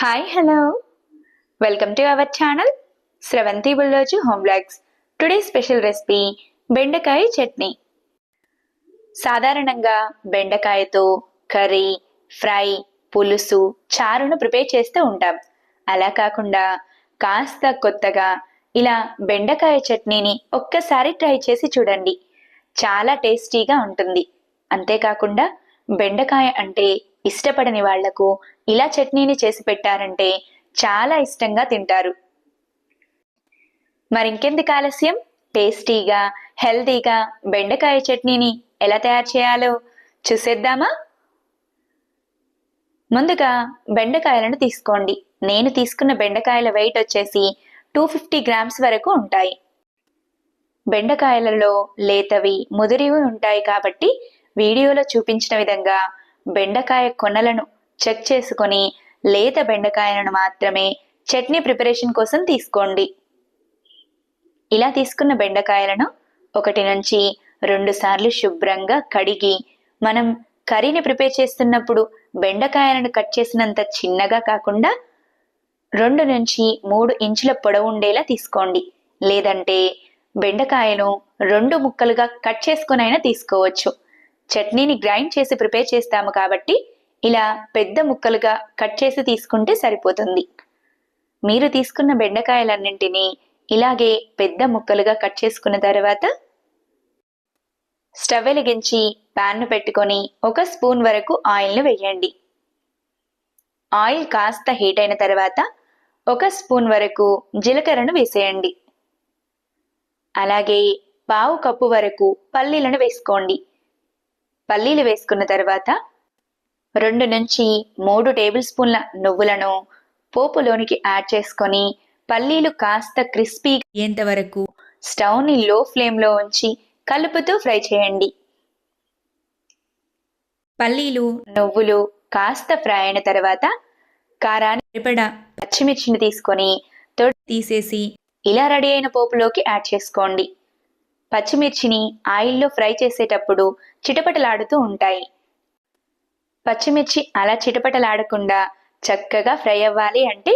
Hi hello welcome to our channel Sravanthi Bullozu home blogs today special recipe బెండకాయ చట్నీ. సాధారణంగా బెండకాయతో curry fry పులుసు చారును prepare చేస్తూ ఉంటాం. అలా కాకుండా కాస్త కొత్తగా ఇలా బెండకాయ చట్నీని ఒక్కసారి ట్రై చేసి చూడండి. చాలా టేస్టీగా ఉంటుంది. అంతేకాకుండా బెండకాయ అంటే ఇష్టపడని వాళ్ళకు ఇలా చట్నీని చేసి పెట్టారంటే చాలా ఇష్టంగా తింటారు. మరింకెందుకు ఆలస్యం? టేస్టీగా హెల్తీగా బెండకాయ చట్నీని ఎలా తయారు చేయాలో చూసేద్దామా? ముందుగా బెండకాయలను తీసుకోండి. నేను తీసుకున్న బెండకాయల వెయిట్ వచ్చేసి టూ ఫిఫ్టీ గ్రామ్స్ వరకు ఉంటాయి. బెండకాయలలో లేతవి ముదిరివి ఉంటాయి కాబట్టి వీడియోలో చూపించిన విధంగా బెండకాయ కొనలను చెక్ చేసుకొని లేత బెండకాయలను మాత్రమే చట్నీ ప్రిపరేషన్ కోసం తీసుకోండి. ఇలా తీసుకున్న బెండకాయలను ఒకటి నుంచి రెండు సార్లు శుభ్రంగా కడిగి మనం కర్రీని ప్రిపేర్ చేస్తున్నప్పుడు బెండకాయలను కట్ చేసినంత చిన్నగా కాకుండా రెండు నుంచి మూడు ఇంచుల పొడవు ఉండేలా తీసుకోండి. లేదంటే బెండకాయను రెండు ముక్కలుగా కట్ చేసుకునైనా తీసుకోవచ్చు. చట్నీని గ్రైండ్ చేసి ప్రిపేర్ చేస్తాము కాబట్టి ఇలా పెద్ద ముక్కలుగా కట్ చేసి తీసుకుంటే సరిపోతుంది. మీరు తీసుకున్న బెండకాయలన్నింటినీ ఇలాగే పెద్ద ముక్కలుగా కట్ చేసుకున్న తర్వాత స్టవ్ వెలిగించి ప్యాన్ను పెట్టుకొని ఒక స్పూన్ వరకు ఆయిల్ను వేయండి. ఆయిల్ కాస్త హీట్ అయిన తర్వాత ఒక స్పూన్ వరకు జీలకర్రను వేసేయండి. అలాగే పావు కప్పు వరకు పల్లీలను వేసుకోండి. పల్లీలు వేసుకున్న తర్వాత రెండు నుంచి మూడు టేబుల్ స్పూన్ల నువ్వులను పోపులోనికి యాడ్ చేసుకొని పల్లీలు కాస్త క్రిస్పీ అయ్యేంత వరకు స్టవ్ని లో ఫ్లేమ్లో ఉంచి కలుపుతూ ఫ్రై చేయండి. పల్లీలు నువ్వులు కాస్త ఫ్రై అయిన తర్వాత కారాన్ని సరిపడా పచ్చిమిర్చిని తీసుకొని తొడి తీసేసి ఇలా రెడీ అయిన పోపులోకి యాడ్ చేసుకోండి. పచ్చిమిర్చిని ఆయిల్లో ఫ్రై చేసేటప్పుడు చిటపటలాడుతూ ఉంటాయి. పచ్చిమిర్చి అలా చిటపటలాడకుండా చక్కగా ఫ్రై అవ్వాలి అంటే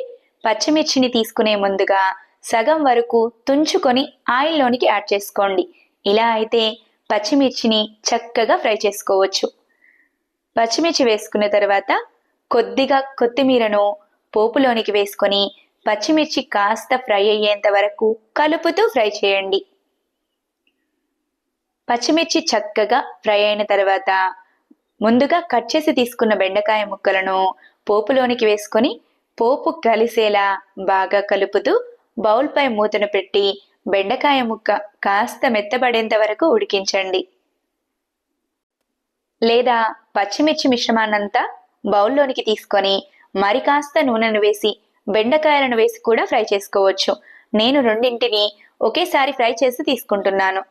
పచ్చిమిర్చిని తీసుకునే ముందుగా సగం వరకు తుంచుకొని ఆయిల్లోనికి యాడ్ చేసుకోండి. ఇలా అయితే పచ్చిమిర్చిని చక్కగా ఫ్రై చేసుకోవచ్చు. పచ్చిమిర్చి వేసుకున్న తర్వాత కొద్దిగా కొత్తిమీరను పోపులోనికి వేసుకొని పచ్చిమిర్చి కాస్త ఫ్రై అయ్యేంత వరకు కలుపుతూ ఫ్రై చేయండి. పచ్చిమిర్చి చక్కగా ఫ్రై అయిన తర్వాత ముందుగా కట్ చేసి తీసుకున్న బెండకాయ ముక్కలను పోపులోనికి వేసుకొని పోపు కలిసేలా బాగా కలుపుతూ బౌల్పై మూతను పెట్టి బెండకాయ ముక్క కాస్త మెత్తబడేంత వరకు ఉడికించండి. లేదా పచ్చిమిర్చి మిశ్రమాన్నంతా బౌల్లోనికి తీసుకొని మరి కాస్త నూనెను వేసి బెండకాయలను వేసి కూడా ఫ్రై చేసుకోవచ్చు. నేను రెండింటిని ఒకేసారి ఫ్రై చేసి తీసుకుంటున్నాను.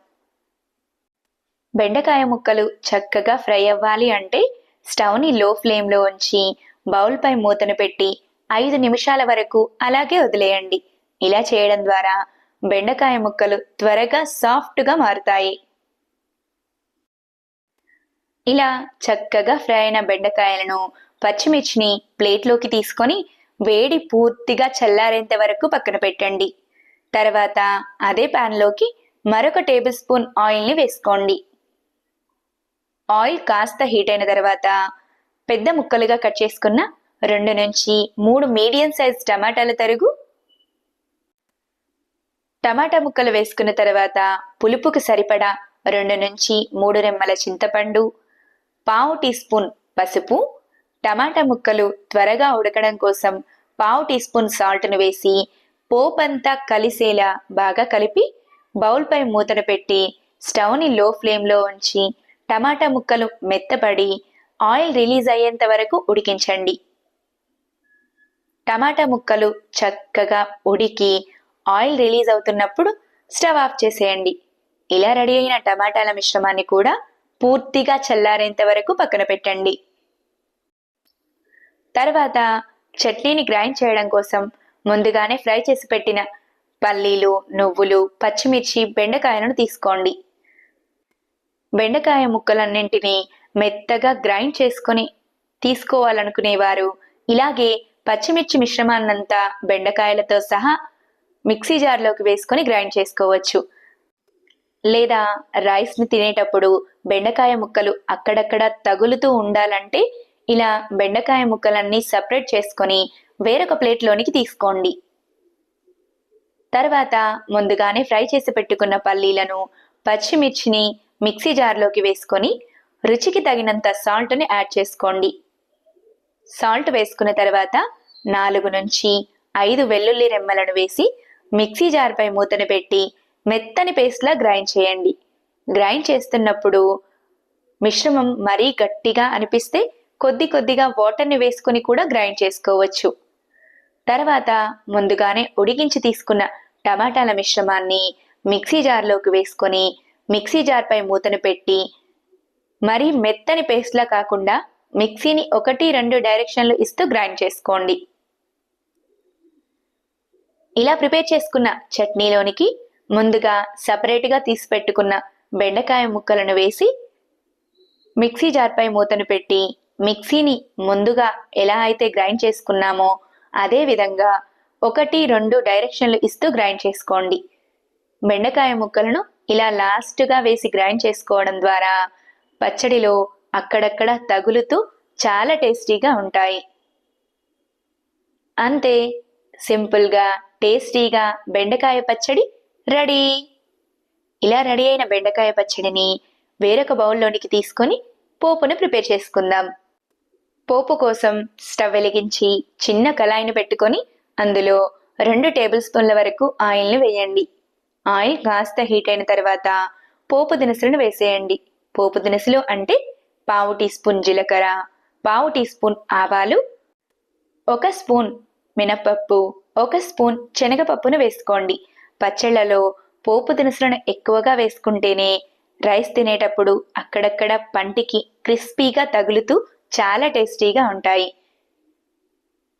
బెండకాయ ముక్కలు చక్కగా ఫ్రై అవ్వాలి అంటే స్టవ్ని లో ఫ్లేమ్లో ఉంచి బౌల్పై మూతను పెట్టి ఐదు నిమిషాల వరకు అలాగే వదిలేయండి. ఇలా చేయడం ద్వారా బెండకాయ ముక్కలు త్వరగా సాఫ్ట్గా మారుతాయి. ఇలా చక్కగా ఫ్రై అయిన బెండకాయలను పచ్చిమిర్చిని ప్లేట్లోకి తీసుకొని వేడి పూర్తిగా చల్లారేంత వరకు పక్కన పెట్టండి. తర్వాత అదే ప్యాన్లోకి మరొక టేబుల్ స్పూన్ ఆయిల్ని వేసుకోండి. ఆయిల్ కాస్త హీట్ అయిన తర్వాత పెద్ద ముక్కలుగా కట్ చేసుకున్న రెండు నుంచి మూడు మీడియం సైజ్ టమాటాల తరుగు టమాటా ముక్కలు వేసుకున్న తర్వాత పులుపుకు సరిపడా రెండు నుంచి మూడు రెమ్మల చింతపండు పావు టీ స్పూన్ పసుపు టమాటా ముక్కలు త్వరగా ఉడకడం కోసం పావు టీ స్పూన్ సాల్ట్ను వేసి పోపంతా కలిసేలా బాగా కలిపి బౌల్పై మూతను పెట్టి స్టవ్ని లో ఫ్లేమ్లో ఉంచి టమాటా ముక్కలు మెత్తపడి ఆయిల్ రిలీజ్ అయ్యేంత వరకు ఉడికించండి. టమాటా ముక్కలు చక్కగా ఉడికి ఆయిల్ రిలీజ్ అవుతున్నప్పుడు స్టవ్ ఆఫ్ చేసేయండి. ఇలా రెడీ అయిన టమాటాల మిశ్రమాన్ని కూడా పూర్తిగా చల్లారేంత వరకు పక్కన పెట్టండి. తర్వాత చట్నీని గ్రైండ్ చేయడం కోసం ముందుగానే ఫ్రై చేసి పెట్టిన పల్లీలు నువ్వులు పచ్చిమిర్చి బెండకాయలను తీసుకోండి. బెండకాయ ముక్కలన్నింటినీ మెత్తగా గ్రైండ్ చేసుకొని తీసుకోవాలనుకునేవారు. ఇలాగే పచ్చిమిర్చి మిశ్రమాన్నంతా బెండకాయలతో సహా మిక్సీ జార్లోకి వేసుకొని గ్రైండ్ చేసుకోవచ్చు. లేదా రైస్ని తినేటప్పుడు బెండకాయ ముక్కలు అక్కడక్కడ తగులుతూ ఉండాలంటే ఇలా బెండకాయ ముక్కలన్నీ సపరేట్ చేసుకొని వేరొక ప్లేట్లోనికి తీసుకోండి. తర్వాత ముందుగానే ఫ్రై చేసి పెట్టుకున్న పల్లీలను పచ్చిమిర్చిని మిక్సీ జార్లోకి వేసుకొని రుచికి తగినంత సాల్ట్ని యాడ్ చేసుకోండి. సాల్ట్ వేసుకున్న తర్వాత నాలుగు నుంచి ఐదు వెల్లుల్లి రెమ్మలను వేసి మిక్సీ జార్పై మూతను పెట్టి మెత్తని పేస్ట్లా గ్రైండ్ చేయండి. గ్రైండ్ చేస్తున్నప్పుడు మిశ్రమం మరీ గట్టిగా అనిపిస్తే కొద్ది కొద్దిగా వాటర్ని వేసుకుని కూడా గ్రైండ్ చేసుకోవచ్చు. తర్వాత ముందుగానే ఉడికించి తీసుకున్న టమాటాల మిశ్రమాన్ని మిక్సీ జార్లోకి వేసుకొని మిక్సీ జార్పై మూతను పెట్టి మరీ మెత్తని పేస్ట్లా కాకుండా మిక్సీని ఒకటి రెండు డైరెక్షన్లు ఇస్తూ గ్రైండ్ చేసుకోండి. ఇలా ప్రిపేర్ చేసుకున్న చట్నీలోనికి ముందుగా సపరేట్గా తీసి పెట్టుకున్న బెండకాయ ముక్కలను వేసి మిక్సీ జార్పై మూతను పెట్టి మిక్సీని ముందుగా ఎలా అయితే గ్రైండ్ చేసుకున్నామో అదే విధంగా ఒకటి రెండు డైరెక్షన్లు ఇస్తూ గ్రైండ్ చేసుకోండి. బెండకాయ ముక్కలను ఇలా లాస్ట్గా వేసి గ్రైండ్ చేసుకోవడం ద్వారా పచ్చడిలో అక్కడక్కడ తగులుతూ చాలా టేస్టీగా ఉంటాయి. అంతే సింపుల్గా టేస్టీగా బెండకాయ పచ్చడి రెడీ. ఇలా రెడీ అయిన బెండకాయ పచ్చడిని వేరొక బౌల్లోనికి తీసుకొని పోపును ప్రిపేర్ చేసుకుందాం. పోపు కోసం స్టవ్ వెలిగించి చిన్న కళాయిని పెట్టుకొని అందులో రెండు టేబుల్ స్పూన్ల వరకు ఆయిల్ని వేయండి. ఆయిల్ కాస్త హీట్ అయిన తర్వాత పోపు దినుసులను వేసేయండి. పోపు దినుసులు అంటే పావు టీ స్పూన్ జీలకర్ర పావు టీ స్పూన్ ఆవాలు ఒక స్పూన్ మినపప్పు ఒక స్పూన్ శనగపప్పును వేసుకోండి. పచ్చళ్ళలో పోపు దినుసులను ఎక్కువగా వేసుకుంటేనే రైస్ తినేటప్పుడు అక్కడక్కడ పంటికి క్రిస్పీగా తగులుతూ చాలా టేస్టీగా ఉంటాయి.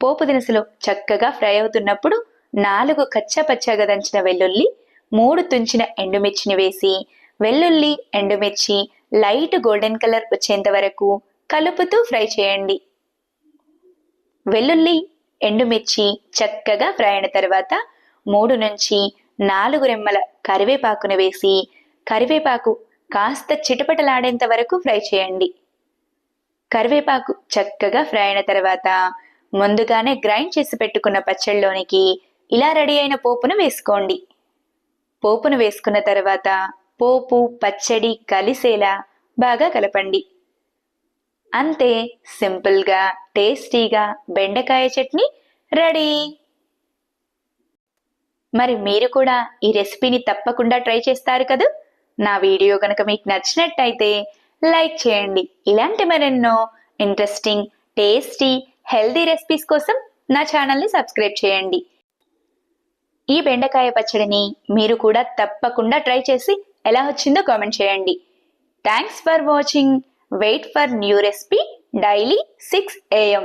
పోపు దినుసులు చక్కగా ఫ్రై అవుతున్నప్పుడు నాలుగు కచ్చపచ్చగా దంచిన వెల్లుల్లి మూడు తుంచిన ఎండుమిర్చిని వేసి వెల్లుల్లి ఎండుమిర్చి లైట్ గోల్డెన్ కలర్ వచ్చేంత వరకు కలుపుతూ ఫ్రై చేయండి. వెల్లుల్లి ఎండుమిర్చి చక్కగా ఫ్రై అయిన తర్వాత మూడు నుంచి నాలుగు రెమ్మల కరివేపాకును వేసి కరివేపాకు కాస్త చిటపటలాడేంత వరకు ఫ్రై చేయండి. కరివేపాకు చక్కగా ఫ్రై అయిన తర్వాత ముందుగానే గ్రైండ్ చేసి పెట్టుకున్న పచ్చళ్ళలోనికి ఇలా రెడీ అయిన పోపును వేసుకోండి. పోపును వేసుకున్న తర్వాత పోపు పచ్చడి కలిసేలా బాగా కలపండి. అంతే సింపుల్గా టేస్టీగా బెండకాయ చట్నీ రెడీ. మరి మీరు కూడా ఈ రెసిపీని తప్పకుండా ట్రై చేస్తారు కదా? నా వీడియో కనుక మీకు నచ్చినట్టయితే లైక్ చేయండి. ఇలాంటి మరెన్నో ఇంట్రెస్టింగ్ టేస్టీ హెల్దీ రెసిపీస్ కోసం నా ఛానల్ని సబ్స్క్రైబ్ చేయండి. ఈ బెండకాయ పచ్చడిని మీరు కూడా తప్పకుండా ట్రై చేసి ఎలా వచ్చిందో కామెంట్ చేయండి. Thanks for watching wait for new recipe daily six AM